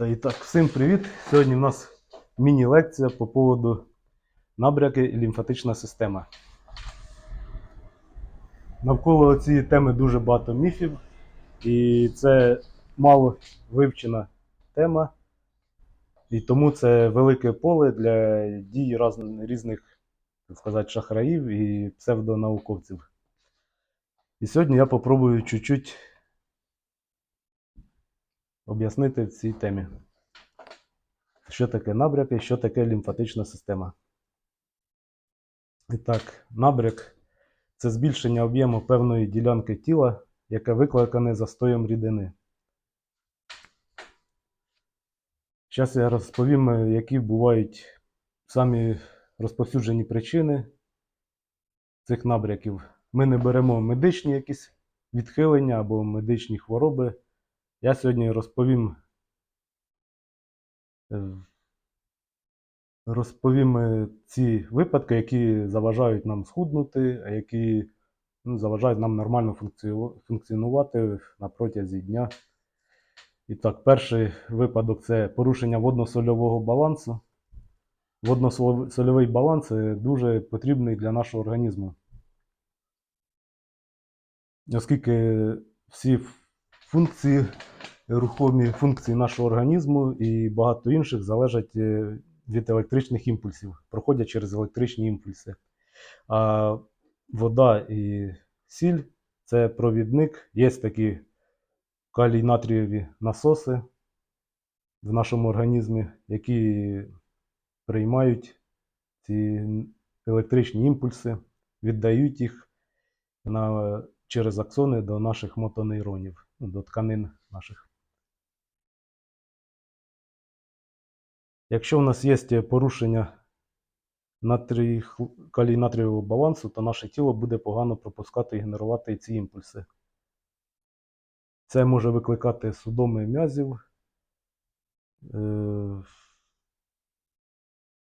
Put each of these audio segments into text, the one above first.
Та і так, всім привіт! Сьогодні в нас міні-лекція по поводу набряки і лімфатична система. Навколо цієї теми дуже багато міфів, і це мало вивчена тема, і тому це велике поле для дій різних, так сказати, шахраїв і псевдонауковців. І сьогодні я попробую чуть-чуть об'яснити цій темі. Що таке набряки, що таке лімфатична система. І так, набряк це збільшення об'єму певної ділянки тіла, яке викликане застоєм рідини. Зараз я розповім, які бувають самі розповсюджені причини цих набряків. Ми не беремо медичні якісь відхилення або медичні хвороби. Я сьогодні розповім е, розповім е, ці випадки, які заважають нам схуднути, а які ну, заважають нам нормально функціонувати на протязі дня. І так, перший випадок це порушення водно-сольового балансу. Водно-сольовий баланс дуже потрібний для нашого організму. Оскільки всі функції, рухомі функції нашого організму і багато інших залежать е, від електричних імпульсів, проходять через електричні імпульси. А вода і сіль це провідник. Є такі калій-натрієві насоси в нашому організмі, які приймають ці електричні імпульси, віддають їх на, через аксони до наших мотонейронів, до тканин наших. Якщо в нас є порушення натрій, калій-натрієвого балансу, то наше тіло буде погано пропускати і генерувати ці імпульси. Це може викликати судоми м'язів, е,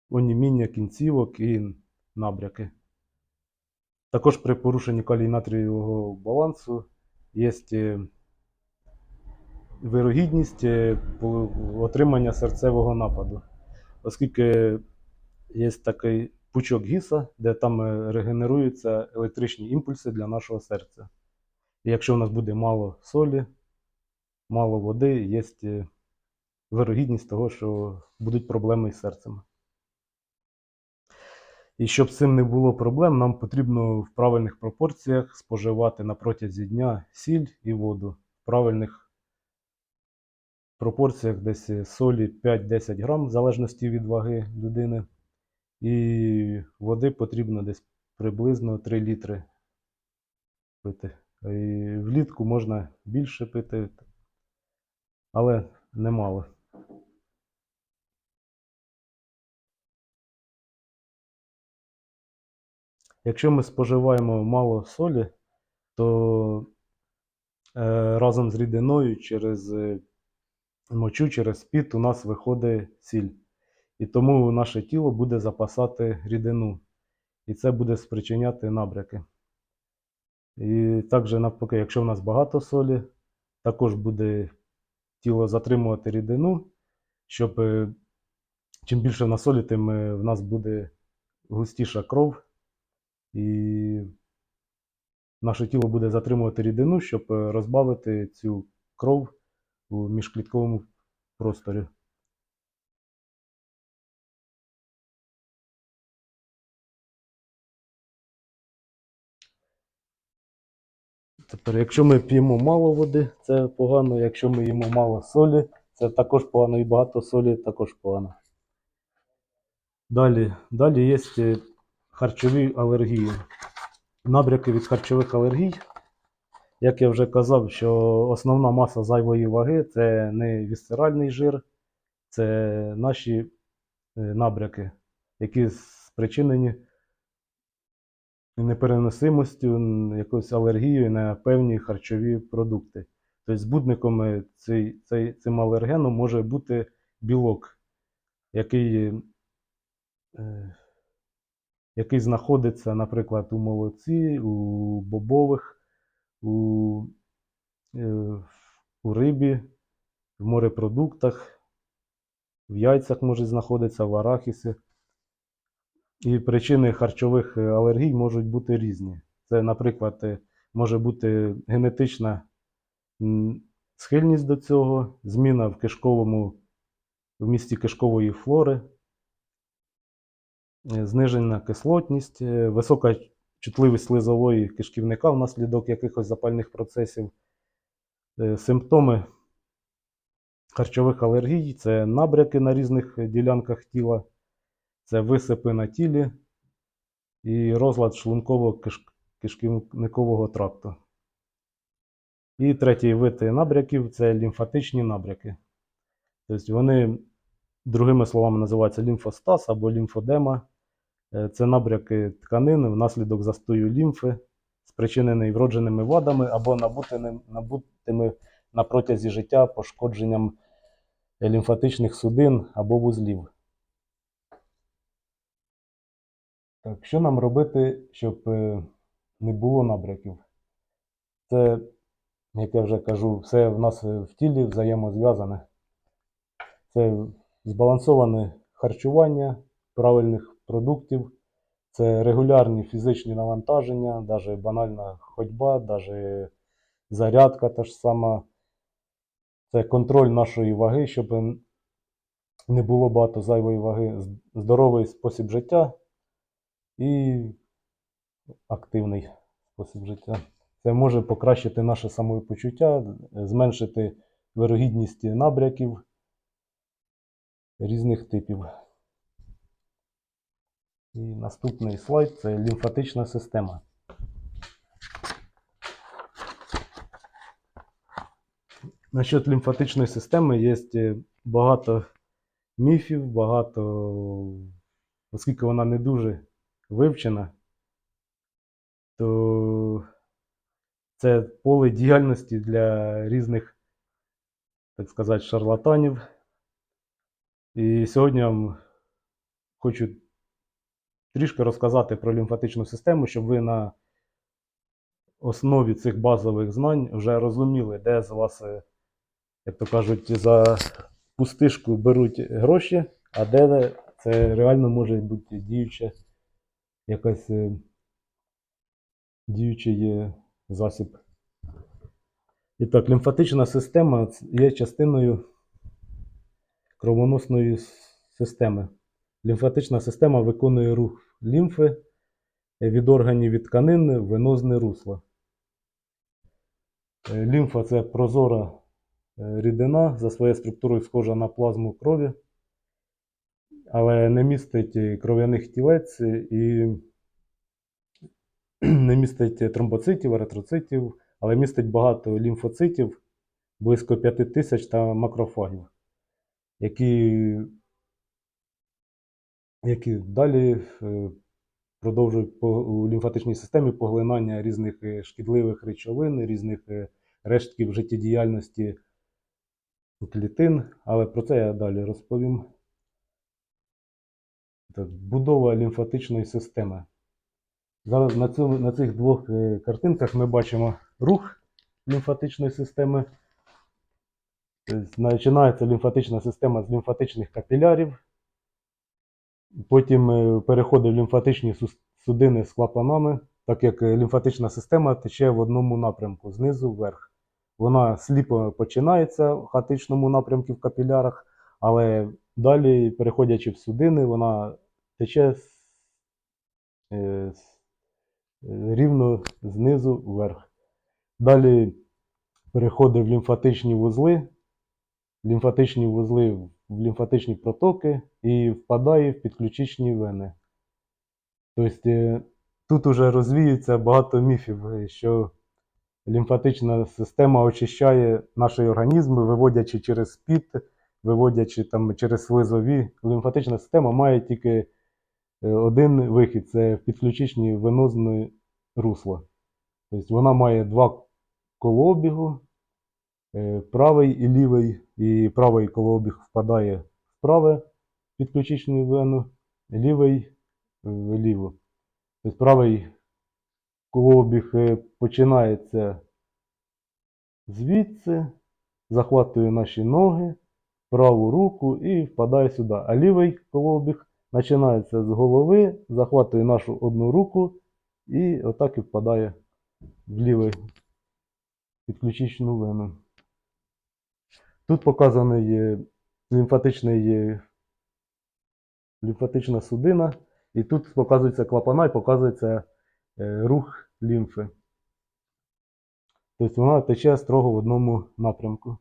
оніміння кінцівок і набряки. Також при порушенні калій-натрієвого балансу є е, вирогідність е, отримання серцевого нападу, оскільки є такий пучок гіса, де там е, регенеруються електричні імпульси для нашого серця. І якщо у нас буде мало солі, мало води, є е, вирогідність того, що будуть проблеми з серцем. І щоб з цим не було проблем, нам потрібно в правильних пропорціях споживати на протязі дня сіль і воду. В правильних пропорціях десь солі 5-10 грам, в залежності від ваги людини. І води потрібно десь приблизно 3 літри пити. І влітку можна більше пити, але немало. Якщо ми споживаємо мало солі, то е, разом з рідиною через е, мочу, через піт у нас виходить сіль. І тому наше тіло буде запасати рідину. І це буде спричиняти набряки. І також навпаки, якщо в нас багато солі, також буде тіло затримувати рідину, щоб е, чим більше в нас солі, тим е, в нас буде густіша кров, і наше тіло буде затримувати рідину, щоб е, розбавити цю кров у міжклітковому просторі. Тепер, якщо ми п'ємо мало води, це погано. Якщо ми їмо мало солі, це також погано. І багато солі також погано. Далі, далі є е, харчові алергії. Набряки від харчових алергій. Як я вже казав, що основна маса зайвої ваги це не вісцеральний жир, це наші е, набряки, які спричинені непереносимостю, якоюсь алергією на певні харчові продукти. Тобто збудником е, цей, цей, цим алергеном може бути білок, який, е, який знаходиться, наприклад, у молоці, у бобових, у, е, у рибі, в морепродуктах в яйцях можуть знаходитися, в арахісі. І причини харчових е, алергій можуть бути різні. Це, наприклад, е, може бути генетична схильність до цього, зміна в кишковому, в місті кишкової флори, знижена кислотність, висока чутливість слизової кишківника внаслідок якихось запальних процесів. Е, Симптоми харчових алергій це набряки на різних ділянках тіла, це висипи на тілі і розлад шлунково-кишківникового тракту. І третій вид набряків це лімфатичні набряки. Тобто вони, другими словами, називаються лімфостаз або лімфодема. Е, Це набряки тканин внаслідок застою лімфи, спричинений вродженими вадами або набутими на протязі життя пошкодженням лімфатичних судин або вузлів. Так, що нам робити, щоб е, не було набряків? Це, як я вже кажу, все в нас е, в тілі взаємозв'язане. Це збалансоване харчування правильних продуктів, це регулярні фізичні навантаження, навіть банальна ходьба, навіть зарядка та ж сама. Це контроль нашої ваги, щоб не було багато зайвої ваги, здоровий спосіб життя і активний спосіб життя. Це може покращити наше самопочуття, зменшити вирогідність набряків різних типів. І наступний слайд це лімфатична система. Насчет лімфатичної системи є е, багато міфів, багато, оскільки вона не дуже вивчена, то це поле діяльності для різних, так сказати, шарлатанів. І сьогодні я вам хочу трішки розказати про лімфатичну систему, щоб ви на основі цих базових знань вже розуміли, де з вас, е, як то кажуть, за пустишку беруть гроші, а де це реально може бути діюча якась е, діючий е, засіб. І так, лімфатична система є частиною кровоносної системи. Лімфатична система виконує рух лімфи е, від органів і тканин в венозне русло. Е, Лімфа це прозора е, рідина, за своєю структурою схожа на плазму крові, але не містить кров'яних тілець і не містить тромбоцитів, еритроцитів, але містить багато лімфоцитів, близько 5 тисяч та макрофагів, які, які далі е, продовжують по, у лімфатичній системі поглинання різних е, шкідливих речовин, різних е, рештків життєдіяльності клітин, але про це я далі розповім. Так, будова лімфатичної системи. Зараз на, цьому, на цих двох картинках ми бачимо рух лімфатичної системи. Тобто, Починається лімфатична система з лімфатичних капілярів. Потім е, переходить в лімфатичні судини з клапанами, так як е, лімфатична система тече в одному напрямку, знизу вверх. Вона сліпо починається в хаотичному напрямку в капілярах, але далі, переходячи в судини, вона тече е, рівно знизу вверх. Далі переходить в лімфатичні вузли, лімфатичні вузли в лімфатичні протоки і впадає в підключичні вени. Тобто е, тут уже розвіюється багато міфів, е, що лімфатична система очищає наш організм, виводячи через спід, виводячи там через слизові. Лімфатична система має тільки е, один вихід це підключичні венозне русло. Тобто вона має два колообігу, е, правий і лівий, і правий колообіг впадає в праве підключичну вену, лівий в. Тобто правий колообіг е, починається звідси, захватує наші ноги праву руку і впадає сюди. А лівий колобіг починається з голови, захватує нашу одну руку і отак і впадає в лівий підключичну вену. Тут показаний лімфатичний, лімфатична судина, і тут показується клапана і показується е, рух лімфи. Тобто вона тече строго в одному напрямку.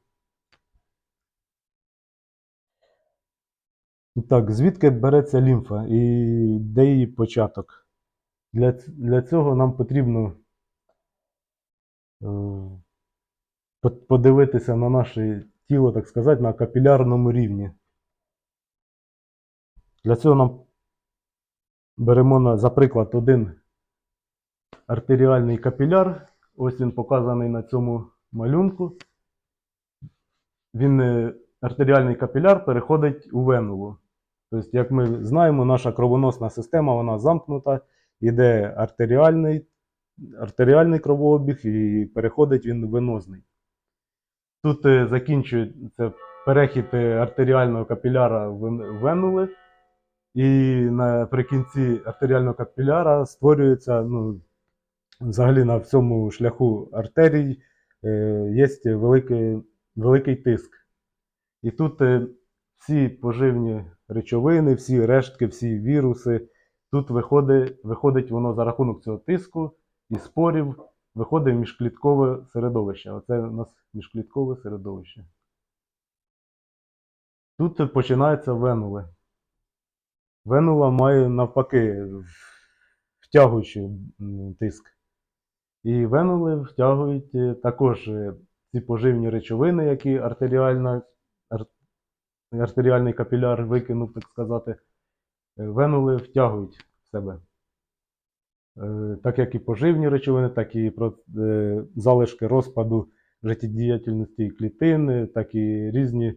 Так, звідки береться лімфа і де її початок? Для, для цього нам потрібно е, подивитися на наше тіло, так сказати, на капілярному рівні. Для цього нам беремо за приклад один артеріальний капіляр. Ось він показаний на цьому малюнку. Він, е, артеріальний капіляр переходить у венулу. Тобто, як ми знаємо, наша кровоносна система вона замкнута, іде артеріальний, артеріальний кровообіг і переходить він в венозний. Тут е, закінчується перехід е, артеріального капіляра в венули, і наприкінці артеріального капіляра створюється, ну, взагалі на всьому шляху артерій е, є великий, великий тиск. І тут всі поживні речовини, всі рештки, всі віруси, тут виходить, виходить воно за рахунок цього тиску і спорів, виходить в міжкліткове середовище. Оце у нас міжкліткове середовище. Тут починається венули. Венула має навпаки втягуючий тиск. І венули втягують е, також е, ці поживні речовини, які артеріальний капіляр викинув, так сказати. Е, Венули втягують в себе. Е, Так як і поживні речовини, так і е, залишки розпаду життєдіяльності клітин, так і різні,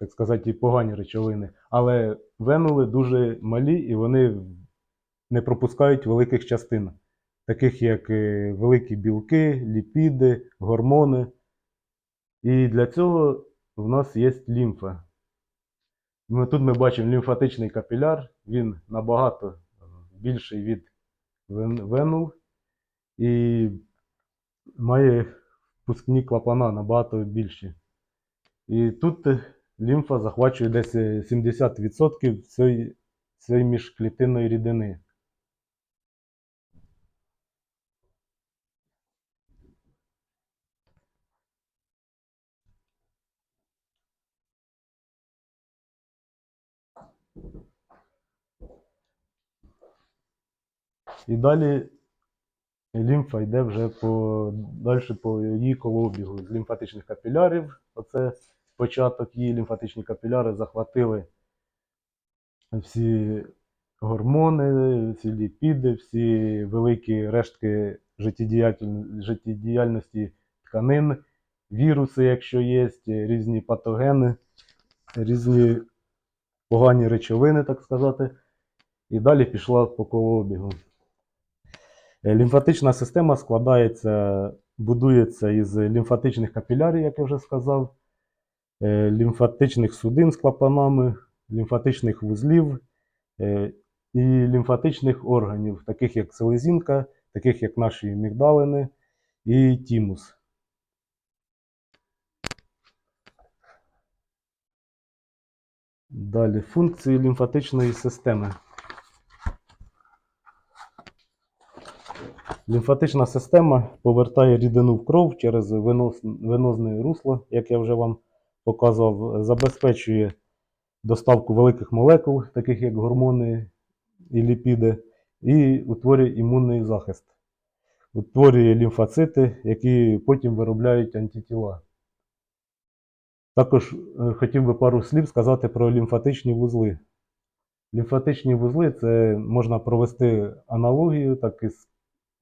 так сказати, погані речовини. Але венули дуже малі і вони не пропускають великих частин таких як е, великі білки, ліпіди, гормони. І для цього в нас є лімфа. Тут ми бачимо лімфатичний капіляр, він набагато е, більший від венул і має впускні клапана набагато більші. І тут е, лімфа захвачує десь е, 70% цієї, цієї міжклітинної рідини. І далі лімфа йде вже по, далі по її колообігу з лімфатичних капілярів. Оце початок її лімфатичні капіляри захватили всі гормони, всі ліпіди, всі великі рештки життєдіяльності, тканин, віруси, якщо є, різні патогени, різні погані речовини, так сказати. І далі пішла по колообігу. Е, Лімфатична система складається, будується із лімфатичних капілярів, як я вже сказав, е, лімфатичних судин з клапанами, лімфатичних вузлів е, і лімфатичних органів, таких як селезінка, таких як наші мігдалини і тімус. Далі функції лімфатичної системи. Лімфатична система повертає рідину в кров через венос, венозне русло, як я вже вам показував, забезпечує доставку великих молекул, таких як гормони і ліпіди, і утворює імунний захист. Утворює лімфоцити, які потім виробляють антитіла. Також е, хотів би пару слів сказати про лімфатичні вузли. Лімфатичні вузли це можна провести аналогію так із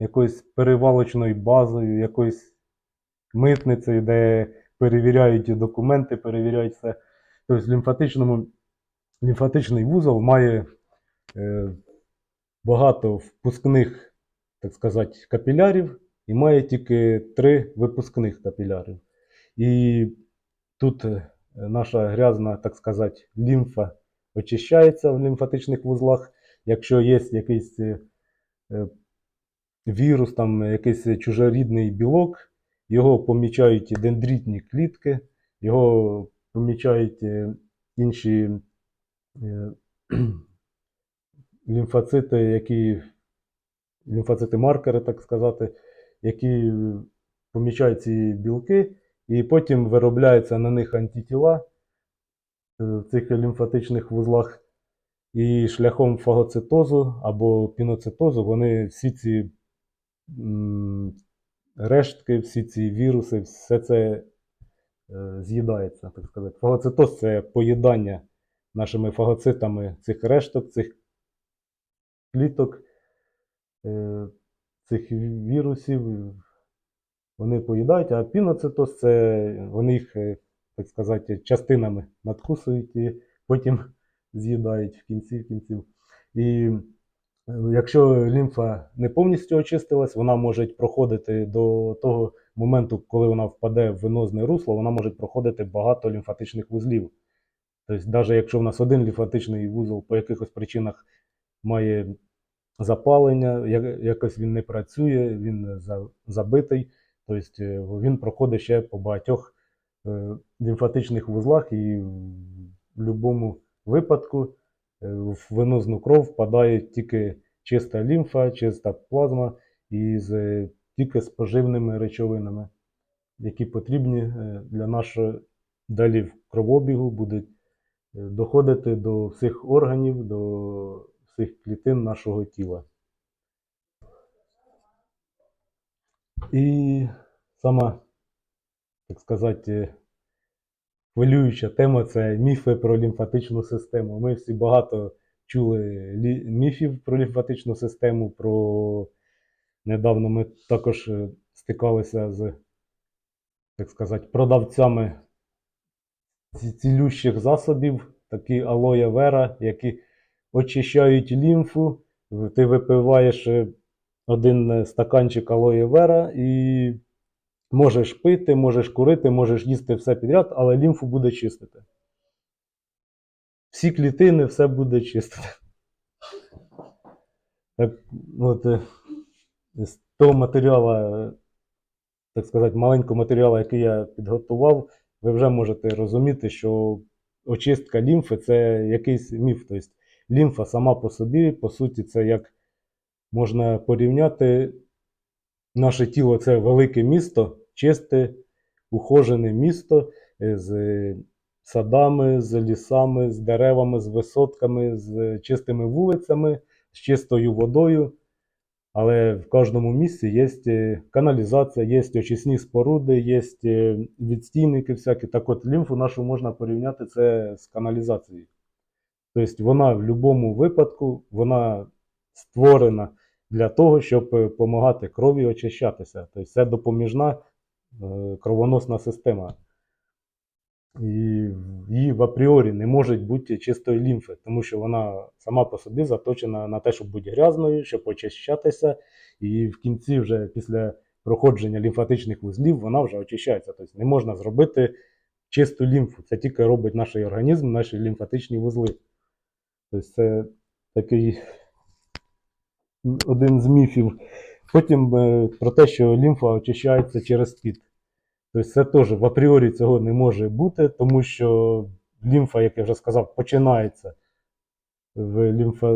якоюсь перевалочною базою, якоюсь митницею, де перевіряють документи, перевіряють все. Тобто лімфатичному, лімфатичний вузол має е, багато впускних, так сказати, капілярів і має тільки три випускних капілярів. І тут е, наша грязна, так сказати, лімфа очищається в лімфатичних вузлах. Якщо є якийсь е, вірус, там якийсь чужорідний білок, його помічають дендритні клітки, його помічають е, інші е, лімфоцити, які лімфоцити маркери, так сказати, які помічають ці білки, і потім виробляються на них антитіла е, в цих лімфатичних вузлах. І шляхом фагоцитозу або піноцитозу вони всі ці рештки, всі ці віруси, все це е, з'їдається, так сказати. Фагоцитоз це поїдання нашими фагоцитами цих решток, цих кліток, е, цих вірусів. Вони поїдають, а піноцитоз це вони їх, е, так сказати, частинами надкусують і потім з'їдають в кінці в кінців. І якщо лімфа не повністю очистилась, вона може проходити до того моменту, коли вона впаде в венозне русло, вона може проходити багато лімфатичних вузлів. Тобто, навіть якщо в нас один лімфатичний вузол по якихось причинах має запалення, якось він не працює, він забитий, тобто е, він проходить ще по багатьох е, лімфатичних вузлах і в будь-якому випадку в венозну кров впадає тільки чиста лімфа, чиста плазма і з, е, тільки з поживними речовинами, які потрібні е, для нашого далі в кровообігу будуть е, доходити до всіх органів, до всіх клітин нашого тіла. І сама, так сказати, хвилююча тема це міфи про лімфатичну систему. Ми всі багато чули міфів про лімфатичну систему. Про... Недавно ми також е, стикалися з, так сказати, продавцями цілющих засобів, такі алоє вера, які очищають лімфу. Ти випиваєш е, один е, стаканчик алоє вера і можеш пити, можеш курити, можеш їсти все підряд, але лімфу буде чистити. Всі клітини все буде чистити. Так, от, е, з того матеріалу, так сказати, маленького матеріалу, який я підготував, ви вже можете розуміти, що очистка лімфи це якийсь міф. Тобто лімфа сама по собі, по суті, це як можна порівняти наше тіло це велике місто, чисте, ухожене місто е, з садами, з лісами, з деревами, з висотками, з чистими вулицями, з чистою водою. Але в кожному місці є е, каналізація, є очисні споруди, є е, відстійники всякі. Так от лімфу нашу можна порівняти це з каналізацією. Тобто вона в будь-якому випадку вона створена для того, щоб допомагати крові очищатися. Тобто це допоміжна е, кровоносна система. І її в апріорі не може бути чистої лімфи, тому що вона сама по собі заточена на те, щоб бути грязною, щоб очищатися. І в кінці, вже після проходження лімфатичних вузлів, вона вже очищається. Тобто не можна зробити чисту лімфу. Це тільки робить наш організм, наші лімфатичні вузли. Тобто це такий один з міфів. Потім е, про те, що лімфа очищається через піт. Тобто це теж в апріорі цього не може бути, тому що лімфа, як я вже сказав, починається в, лімфа...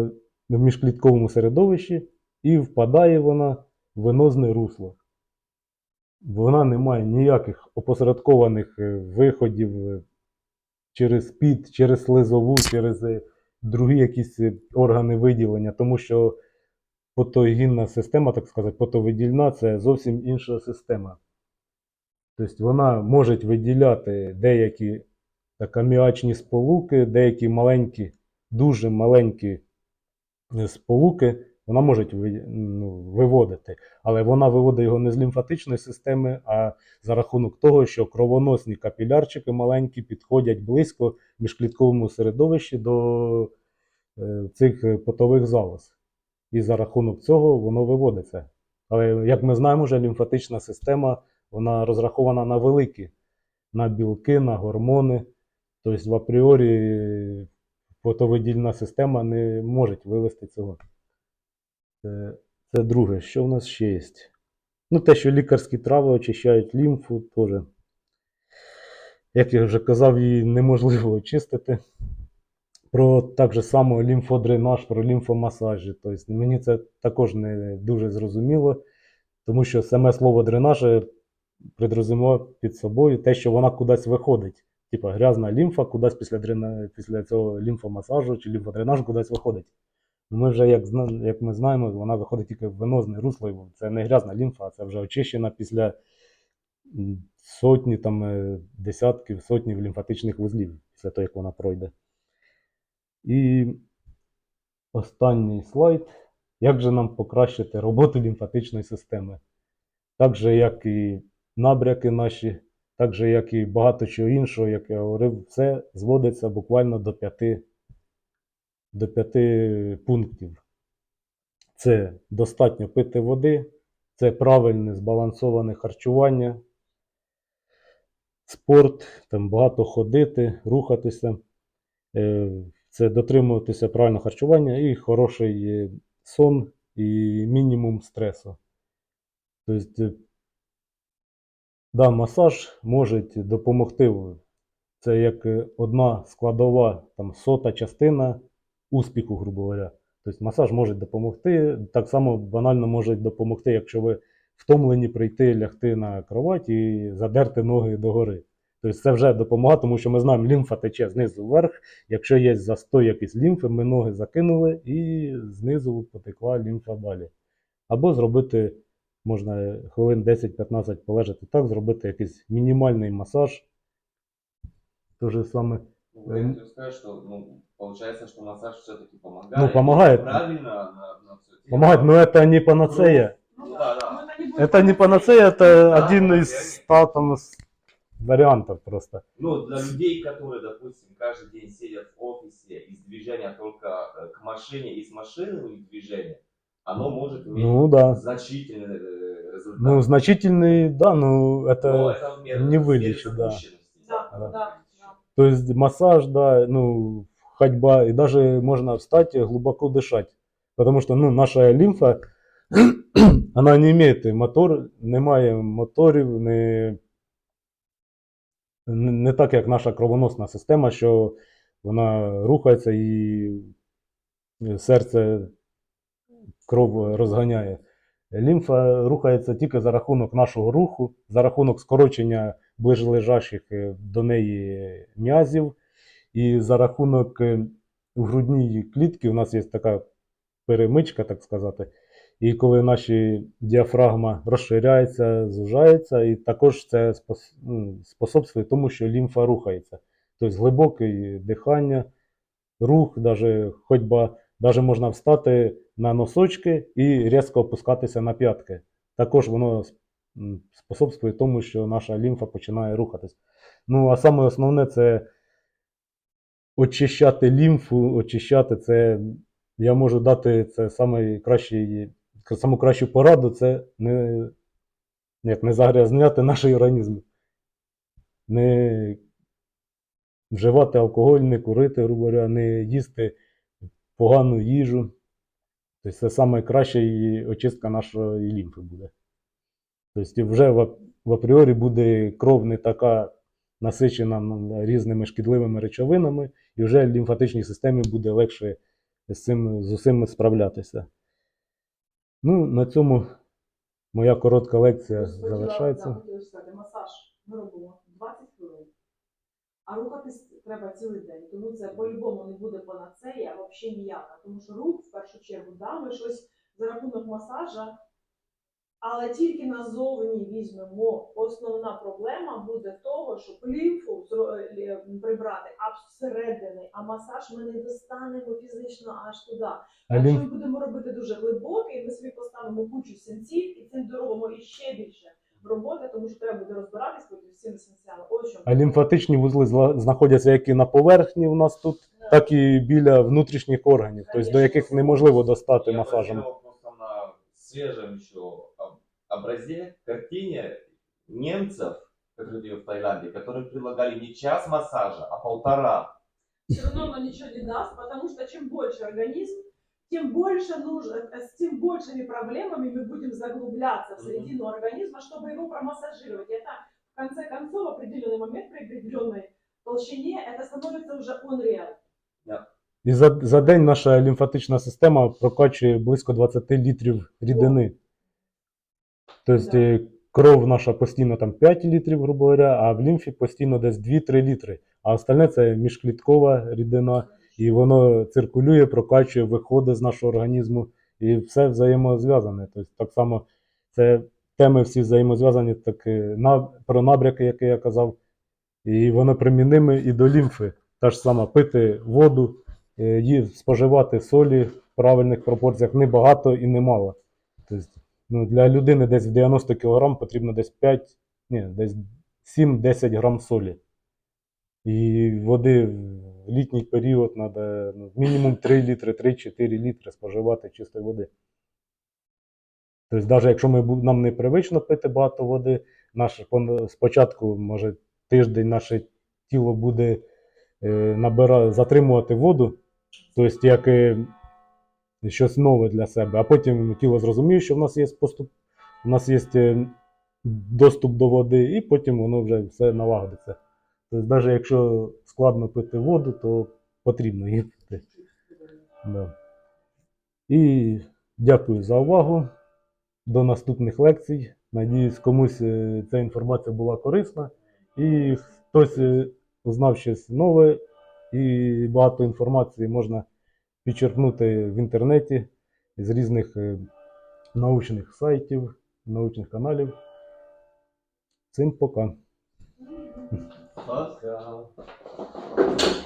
в міжклітковому середовищі і впадає вона в венозне русло. Вона не має ніяких опосередкованих е, виходів е, через піт, через слизову, через другі якісь органи виділення, тому що потогінна система, так сказати, потовидільна це зовсім інша система. Тобто вона може виділяти деякі так, аміачні сполуки, деякі маленькі, дуже маленькі е, сполуки, вона може ну, виводити. Але вона виводить його не з лімфатичної системи, а за рахунок того, що кровоносні капілярчики маленькі підходять близько в міжклітковому середовищі до е, цих потових залоз. І за рахунок цього воно виводиться. Але як ми знаємо, вже лімфатична система вона розрахована на великі, на білки, на гормони. Тобто в апріорі потовидільна система не може вивести цього. Це, це друге. Що в нас ще є? Ну, те, що лікарські трави очищають лімфу, теж. Як я вже казав, її неможливо очистити. Про так же само лімфодренаж, про лімфомасажі. Тобто мені це також не дуже зрозуміло, тому що саме слово дренаж е, підрозуміло під собою те, що вона кудись виходить. Типа грязна лімфа кудись після, дрена... після цього лімфомасажу чи лімфодренажу кудись виходить. Ну, Ми вже, як, як ми знаємо, вона виходить тільки в венозне русло. Це не грязна лімфа, а це вже очищена після сотні, там, е, десятків, сотнів лімфатичних вузлів після того, як вона пройде. І останній слайд. Як же нам покращити роботу лімфатичної системи? Так же, як і набряки наші, так же, як і багато чого іншого, як я говорив, все зводиться буквально до п'яти, до п'яти пунктів. Це достатньо пити води, це правильне збалансоване харчування, спорт, там багато ходити, рухатися, е, це дотримуватися правильного харчування і хороший е, сон і мінімум стресу. Тобто, е, да, масаж може допомогти. Це як е, одна складова, там, сота частина успіху, грубо говоря. Тобто масаж може допомогти. Так само банально може допомогти, якщо ви втомлені прийти, лягти на кровать і задерти ноги догори. Тобто це вже допомагає, тому що ми знаємо, лімфа тече знизу вверх. Якщо є застой якийсь лімфи, ми ноги закинули і знизу потекла лімфа далі. Або зробити, можна хвилин 10-15 полежати так, зробити якийсь мінімальний масаж. Те же саме. Ну, Я хотел сказать, что ну, получается, что массаж все-таки помогает. Ну, помогает. Правильно на, на все тело. Помагать, но это не панацея. Ну да, да. Это не панацея, это Да, один да, из я- ста там, с- вариантов просто. Ну, для людей, которые, допустим, каждый день сидят в офисе, из движения только э, к машине и с машины у них движение, оно может иметь Ну да. значительный э, результат. Ну, значительный, да, ну это... Но это в меру- не вылечит, да. Да, Да. да, да. То есть массаж, да, ну, ходьба, и даже можно встать и глубоко дышать. Потому что, ну, наша лимфа, она не имеет мотор, немає моторів, не, не, так, як наша кровоносна система, що вона рухається і серце кров розганяє. Лімфа рухається тільки за рахунок нашого руху, за рахунок скорочення ближележащих е, до неї м'язів, і за рахунок е, грудній клітці у нас є така перемичка, так сказати. І коли наші діафрагма розширяється, звужається, і також це ну, способствує тому, що лімфа рухається. Тобто глибоке дихання, рух, даже ходьба, даже можна встати на носочки і різко опускатися на п'ятки. Також воно способствує тому, що наша лімфа починає рухатись. Ну, а саме основне це очищати лімфу, очищати це. Я можу дати це найкращий, саму кращу пораду це не, як, не загрязняти наш організм. Не вживати алкоголь, не курити, говоря, не їсти погану їжу. Тобто це найкраща очистка нашої лімфи буде. Тобто вже в, в апріорі буде кров не така насичена ну, різними шкідливими речовинами, і вже лімфатичній системі буде легше з цим з усім справлятися. Ну, на цьому моя коротка лекція завершається. сказати, масаж ми робимо 20 хвилин, а рухатись треба цілий день. Тому це по-любому не буде панацея, взагалі ніяка. Тому що рух в першу чергу, да, ми щось за рахунок масажа, але тільки назовні візьмемо. Основна проблема буде того, щоб лімфу е, прибрати а масаж ми не достанемо фізично аж туди. Якщо ми будемо робити дуже глибокий, ми собі поставимо кучу сенсів і цим доробимо іще більше роботи, тому що треба буде розбиратись потім з цими сенсами. Ось що а лімфатичні вузли зла- знаходяться як і на поверхні у нас тут, так і біля внутрішніх органів, тобто до яких неможливо достати Я масажем. просто на свежем еще об- образе, картине немцев, который делал в Таиланде, которые предлагали не час массажа, а полтора все равно оно ничего не даст, потому что чем больше организм, тем больше нужно, э, с тем большими проблемами мы будем заглубляться в Мгм. середину организма, чтобы его промассажировать. И Это, в конце концов, в определенный момент при определенной толщине, это становится уже unreal. І за, за день наша лімфатична система прокачує близько 20 літрів рідини. Тобто Да. е, кров наша постійно там 5 літрів, грубо говоря, а в лімфі постійно десь 2-3 літри. А остальне це міжкліткова рідина, і воно циркулює, прокачує, виходить з нашого організму, і все взаємозв'язане. Тобто, так само це теми всі взаємозв'язані, так е, на, про набряки, які я казав, і воно приміниме і до лімфи. Та ж сама пити воду, е, ї- споживати солі в правильних пропорціях не багато і не мало. Тобто, ну, для людини десь в 90 кг потрібно десь 5, ні, десь 7-10 грам солі. І води в літній період треба мінімум 3 літри, 3-4 літри споживати чистої води. Тобто, навіть якщо ми, нам не привично пити багато води, наш, спочатку, може, тиждень наше тіло буде е, набира, затримувати воду, тобто як е, щось нове для себе, а потім тіло зрозуміє, що в нас є поступ, у нас є е, доступ до води, і потім воно вже все налагодиться. Тобто, навіть якщо складно пити воду, то потрібно її пити. Да. І дякую за увагу. До наступних лекцій. Надіюсь, комусь е, ця інформація була корисна. І хтось е, узнав щось нове, і багато інформації можна підчерпнути в інтернеті з різних е, научних сайтів, научних каналів. Всім пока. 好好